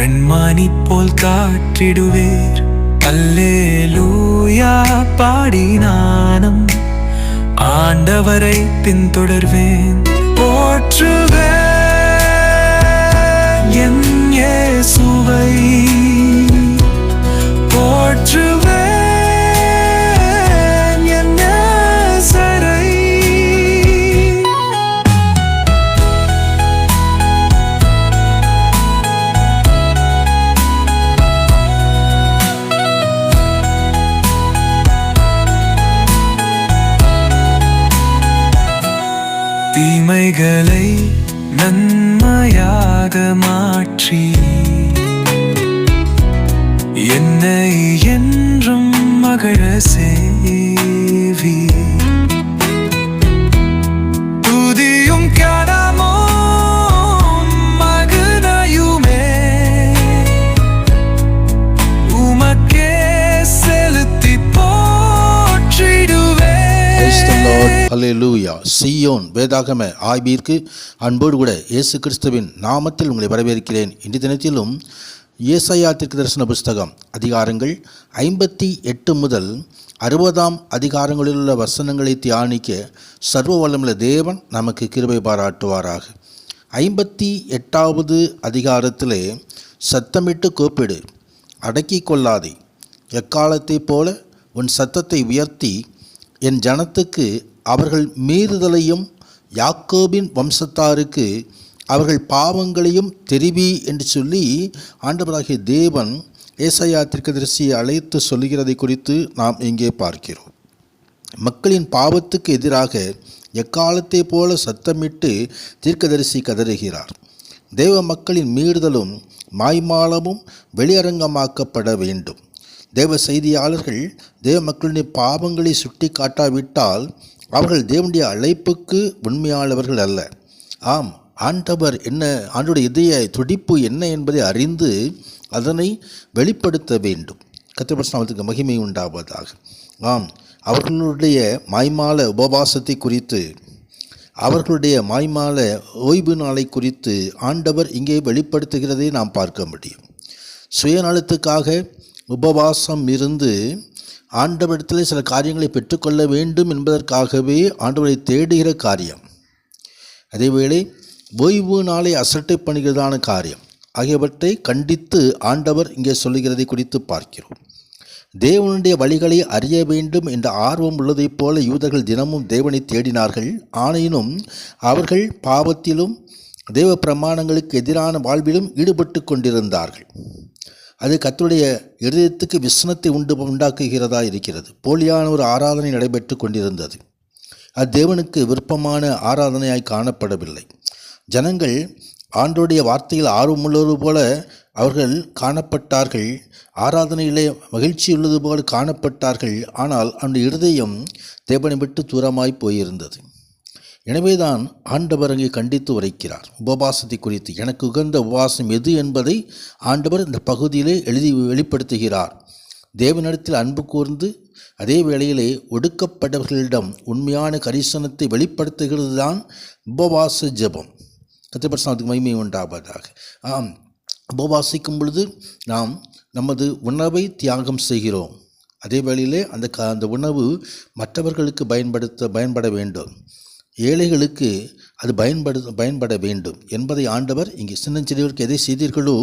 கண்மானி போல் காற்றிடுவேர். அல்லேலூயா பாடி நானும் ஆண்டவரை பின்தொடர்வேன். போற்றுவேன் என் சுவை போற்று தீமைகளை நன்மையாக மாற்றி. என்னை என்றும் மகிழ சேவி. The Lord. சீயோன் வேதாகம ஆய்விற்கு அன்போடு கூட இயேசு கிறிஸ்துவின் நாமத்தில் உங்களை வரவேற்கிறேன். இன்றைய தினத்திலும் ஏசாயா தரிசன புஸ்தகம் அதிகாரங்கள் ஐம்பத்தி எட்டு முதல் அறுபதாம் அதிகாரங்களில் உள்ள வசனங்களை தியானிக்க சர்வ வல்லமுள்ள தேவன் நமக்கு கிருபை பாராட்டுவாராக. ஐம்பத்தி எட்டாவது அதிகாரத்திலே சத்தமிட்டு கூப்பிடு அடக்கிக் கொள்ளாதே. எக்காலத்தைப் போல உன் சத்தத்தை உயர்த்தி என் ஜனத்துக்கு அவர்கள் மீறுதலையும் யாக்கோபின் வம்சத்தாருக்கு அவர்கள் பாவங்களையும் தெரிவி என்று சொல்லி ஆண்டவராகிய தேவன் ஏசையா திருக்கதரிசியை அழைத்து சொல்லுகிறதை குறித்து நாம் இங்கே பார்க்கிறோம். மக்களின் பாவத்துக்கு எதிராக எக்காலத்தை போல சத்தமிட்டு தீர்க்கதரிசி கதறுகிறார். தேவ மக்களின் மீறுதலும் மாய்மாலமும் வெளியரங்கமாக்கப்பட வேண்டும். தேவ செய்தியாளர்கள் தேவ மக்களுடைய பாவங்களை சுட்டி காட்டாவிட்டால் அவர்கள் தேவனுடைய அழைப்புக்கு உண்மையாளவர்கள் அல்ல. ஆம் ஆண்டவர் என்ன ஆண்டுடைய இதய துடிப்பு என்ன என்பதை அறிந்து அதனை வெளிப்படுத்த வேண்டும். கத்திரபட்சநாமத்துக்கு மகிமை உண்டாவதாக. ஆம் அவர்களுடைய மாய்மால உபவாசத்தை குறித்து அவர்களுடைய மாய்மால ஓய்வு நாளை குறித்து ஆண்டவர் இங்கே வெளிப்படுத்துகிறதை நாம் பார்க்க முடியும். சுயநலத்துக்காக உபவாசம் இருந்து ஆண்டவரிடத்தில் சில காரியங்களை பெற்றுக்கொள்ள வேண்டும் என்பதற்காகவே ஆண்டவரை தேடுகிற காரியம். அதேவேளை ஓய்வு நாளை அசட்டை பண்ணுகிறதான காரியம். ஆகியவற்றை கண்டித்து ஆண்டவர் இங்கே சொல்லுகிறதை குறித்து பார்க்கிறோம். தேவனுடைய வழிகளை அறிய வேண்டும் என்ற ஆர்வம் உள்ளதைப் போல யூதர்கள் தினமும் தேவனை தேடினார்கள். ஆனையினும் அவர்கள் பாவத்திலும் தேவ பிரமாணங்களுக்கு எதிரான வாழ்விலும் ஈடுபட்டு கொண்டிருந்தார்கள். அது கத்துடைய இருதயத்துக்கு விசனத்தை உண்டு உண்டாக்குகிறதா இருக்கிறது. போலியான ஒரு ஆராதனை நடைபெற்று கொண்டிருந்தது. அது தேவனுக்கு விருப்பமான ஆராதனையாய் காணப்படவில்லை. ஜனங்கள் ஆண்டோடைய வார்த்தையில் ஆர்வமுள்ளது போல அவர்கள் காணப்பட்டார்கள். ஆராதனையிலே மகிழ்ச்சி உள்ளது போல காணப்பட்டார்கள். ஆனால் அந்த இருதயம் தேவனை விட்டு தூரமாய் போயிருந்தது. எனவேதான் ஆண்டவர் அங்கே கண்டித்து உரைக்கிறார். உபவாசத்தை குறித்து எனக்கு உகந்த உபவாசம் எது என்பதை ஆண்டவர் இந்த பகுதியிலே எழுதி வெளிப்படுத்துகிறார். தேவனிடத்தில் அன்பு கூர்ந்து அதே வேளையிலே ஒடுக்கப்பட்டவர்களிடம் உண்மையான கரிசனத்தை வெளிப்படுத்துகிறது தான் உபவாச ஜெபம். கத்திரபட்சத்துக்கு மகிமை உண்டாவதாக. ஆம் உபவாசிக்கும் பொழுது நாம் நமது உணவை தியாகம் செய்கிறோம். அதே வேளையிலே அந்த க அந்த உணவு மற்றவர்களுக்கு பயன்படுத்த பயன்பட வேண்டும். ஏழைகளுக்கு அது பயன்படு பயன்பட வேண்டும். என்பதை ஆண்டவர் இங்கே சின்னஞ்சிறியவருக்கு எதை செய்தீர்களோ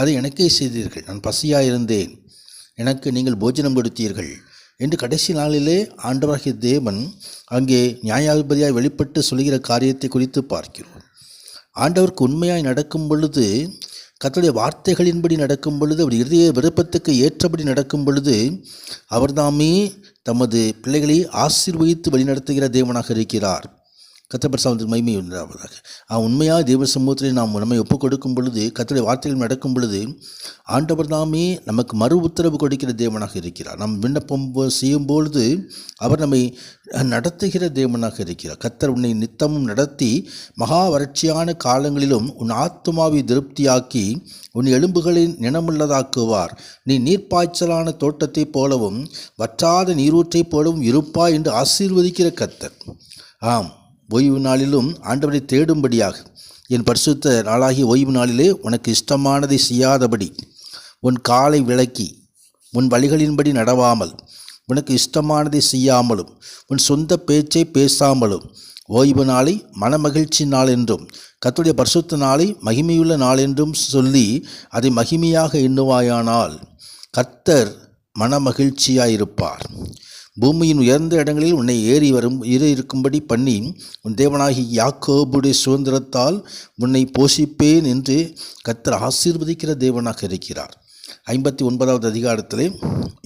அதை எனக்கே செய்தீர்கள். நான் பசியாக இருந்தேன் எனக்கு நீங்கள் போஜனம் கொடுத்தீர்கள். என்று கடைசி நாளிலே ஆண்டவராகிய தேவன் அங்கே நியாயாதிபதியாய் வெளிப்பட்டு சொல்கிற காரியத்தை குறித்து பார்க்கிறோம். ஆண்டவருக்கு உண்மையாய் நடக்கும் பொழுது கர்த்தருடைய வார்த்தைகளின்படி நடக்கும் பொழுது அவர் இருதய விருப்பத்துக்கு ஏற்றபடி நடக்கும் பொழுது அவர்தாமே தமது பிள்ளைகளை ஆசீர்வதித்து வழிநடத்துகிற தேவனாக இருக்கிறார். கத்தப்பரசாமத்துக்கு மகிமை உண்டாவதாக. அவன் உண்மையாக தேவ சமூகத்தில் நாம் நம்மை ஒப்புக் கொடுக்கும் பொழுது கத்தருடைய வார்த்தைகள் நடக்கும் பொழுது ஆண்டவர் தாமே நமக்கு மறு உத்தரவு கொடுக்கிற தேவனாக இருக்கிறார். நம் விண்ணப்பம் போ- செய்யும் பொழுது அவர் நம்மை நடத்துகிற தேவனாக இருக்கிறார். கத்தர் உன்னை நித்தமும் நடத்தி மகா வறட்சியான காலங்களிலும் உன் ஆத்மாவை திருப்தியாக்கி உன் எலும்புகளை நினமுள்ளதாக்குவார் நீ நீர்ப்பாய்ச்சலான தோட்டத்தைப் போலவும் வற்றாத நீரூற்றைப் போலவும் இருப்பாய் என்று ஆசீர்வதிக்கிற கத்தர் ஆம். ஓய்வு நாளிலும் ஆண்டவரை தேடும்படியாக. என் பரிசுத்த நாளாகிய ஓய்வு நாளிலே உனக்கு இஷ்டமானதை செய்யாதபடி உன் காலை விளக்கி உன் வழிகளின்படி நடவாமல் உனக்கு இஷ்டமானதை செய்யாமலும் உன் சொந்த பேச்சை பேசாமலும் ஓய்வு நாளை மனமகிழ்ச்சி நாள் என்றும் பரிசுத்த நாளை மகிமையுள்ள நாள் என்றும் சொல்லி அதை மகிமையாக எண்ணுவாயானால் கத்தர் மனமகிழ்ச்சியாயிருப்பார். பூமியின் உயர்ந்த இடங்களில் உன்னை ஏறி வரும் இரு இருக்கும்படி பண்ணி உன் தேவனாகி யாக்கோபுடைய சுதந்திரத்தால் உன்னை போஷிப்பேன் என்று கத்தர் ஆசீர்வதிக்கிற தேவனாக இருக்கிறார். ஐம்பத்தி ஒன்பதாவது அதிகாரத்திலே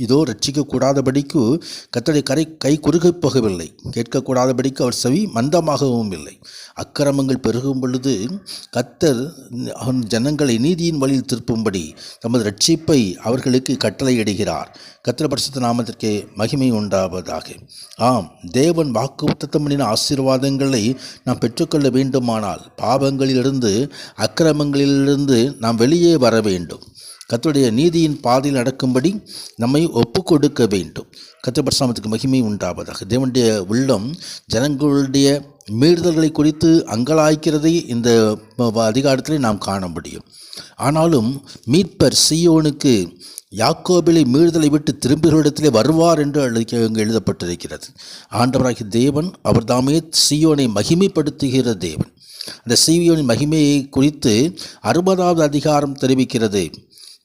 இதோ ரட்சிக்கக்கூடாதபடிக்கு கத்தடை கரை கை குறுகி போகவில்லை கேட்கக்கூடாதபடிக்கு அவர் செவி மந்தமாகவும் இல்லை. அக்கிரமங்கள் பெருகும் பொழுது கத்தர் அவன் ஜனங்களை நீதியின் வழியில் திருப்பும்படி தமது ரட்சிப்பை அவர்களுக்கு கட்டளையிடுகிறார். கத்திர பரிசுத்த நாமத்திற்கே மகிமை உண்டாவதாக. ஆம் தேவன் வாக்குத்தத்தம் பண்ணின ஆசீர்வாதங்களை நாம் பெற்றுக்கொள்ள வேண்டுமானால் பாவங்களிலிருந்து அக்கிரமங்களிலிருந்து நாம் வெளியே வர வேண்டும். கத்துடைய நீதியின் பாதையில் நடக்கும்படி நம்மை ஒப்பு கொடுக்க வேண்டும். கத்திர பரிசுராமத்துக்கு மகிமை உண்டாவதாக. தேவனுடைய உள்ளம் ஜனங்களுடைய மீறுதல்களை குறித்து அங்கலாய்க்கிறதை இந்த அதிகாரத்திலே நாம் காண முடியும். ஆனாலும் மீட்பர் சியோனுக்கு யாக்கோபிலை மீறுதலை விட்டு திரும்புகளிடத்திலே வருவார் என்று அங்கு எழுதப்பட்டிருக்கிறது. ஆண்டவராகிய தேவன் அவர்தாமே சியோனை மகிமைப்படுத்துகிற தேவன். அந்த சியோனின் மகிமையை குறித்து அறுபதாவது அதிகாரம் தெரிவிக்கிறது.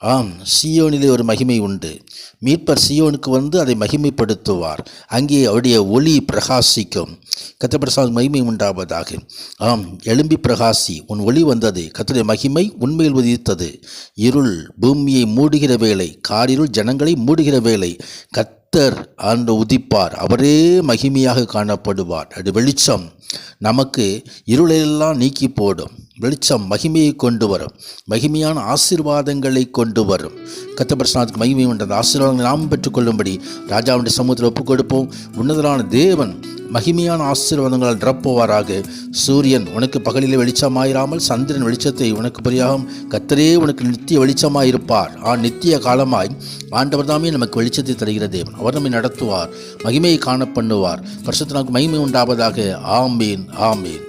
ஆம் சியோனிலே ஒரு மகிமை உண்டு. மீட்பர் சியோனுக்கு வந்து அதை மகிமைப்படுத்துவார். அங்கே அவருடைய ஒளி பிரகாசிக்கும். கத்தப்பிரசாத் மகிமை உண்டாவதாக. ஆம் எழும்பி பிரகாசி உன் ஒளி வந்தது. கத்தருடைய மகிமை உண்மையில் உதித்தது. இருள் பூமியை மூடுகிற வேலை காரிருள் ஜனங்களை மூடுகிற வேலை கத்தர் ஆண்டு உதிப்பார். அவரே மகிமையாக காணப்படுவார். அது வெளிச்சம். நமக்கு இருளெல்லாம் நீக்கி போடும். வெளிச்சம் மகிமையை கொண்டு வரும். மகிமையான ஆசீர்வாதங்களை கொண்டு வரும். கத்தபிரசனத்துக்கு மகிமை உண்டு. அந்த ஆசீர்வாதங்களை நாம் பெற்றுக்கொள்ளும்படி ராஜாவுடைய சமூகத்தில் ஒப்புக் கொடுப்போம். உன்னதரான தேவன் மகிமையான ஆசீர்வாதங்களால் நிரப்புவாராக. சூரியன் உனக்கு பகலிலே வெளிச்சமாயிராமல் சந்திரன் வெளிச்சத்தை உனக்கு புரியாகும் கத்தரே உனக்கு நித்திய வெளிச்சமாயிருப்பார். ஆ நித்திய காலமாய் ஆண்டவர் தாமே நமக்கு வெளிச்சத்தை தருகிற தேவன். அவர் நம்மை நடத்துவார் மகிமையை காண பண்ணுவார் பரிசுத்தனாக்கு மகிமை உண்டாவதாக. ஆமீன் ஆமீன்.